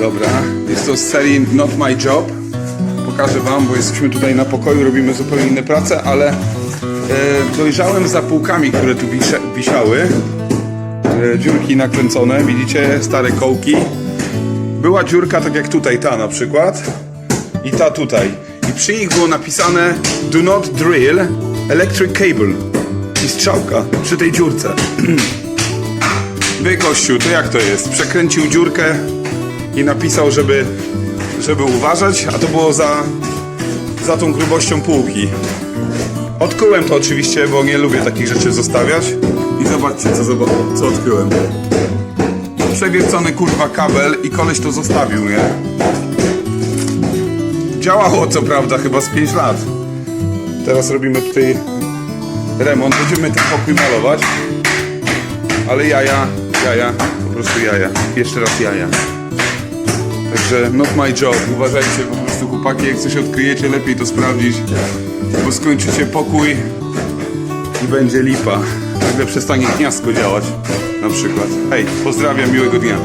Dobra, jest to z serii Not My Job. Pokażę Wam, bo jesteśmy tutaj na pokoju, robimy zupełnie inne prace, ale e, dojrzałem za półkami, które tu wisiały. E, dziurki nakręcone, widzicie, stare kołki. Była dziurka tak jak tutaj, ta na przykład i ta tutaj. I przy nich było napisane Do not drill electric cable. I strzałka przy tej dziurce. Wy gościu, to jak to jest? Przekręcił dziurkę i napisał, żeby, żeby uważać, a to było za, za tą grubością półki. Odkryłem to oczywiście, bo nie lubię takich rzeczy zostawiać. I zobaczcie, co, co odkryłem. Przewiercony kurwa kabel i koleś to zostawił, nie? Działało co prawda chyba z 5 lat. Teraz robimy tutaj remont, będziemy ten pokój malować. Ale jaja, jaja, po prostu jaja. Jeszcze raz jaja. Także not my job. Uważajcie po prostu chłopaki, jak coś odkryjecie, lepiej to sprawdzić. Bo skończycie pokój i będzie lipa. Nagle przestanie gniazdko działać. Na przykład. Hej, pozdrawiam, miłego dnia.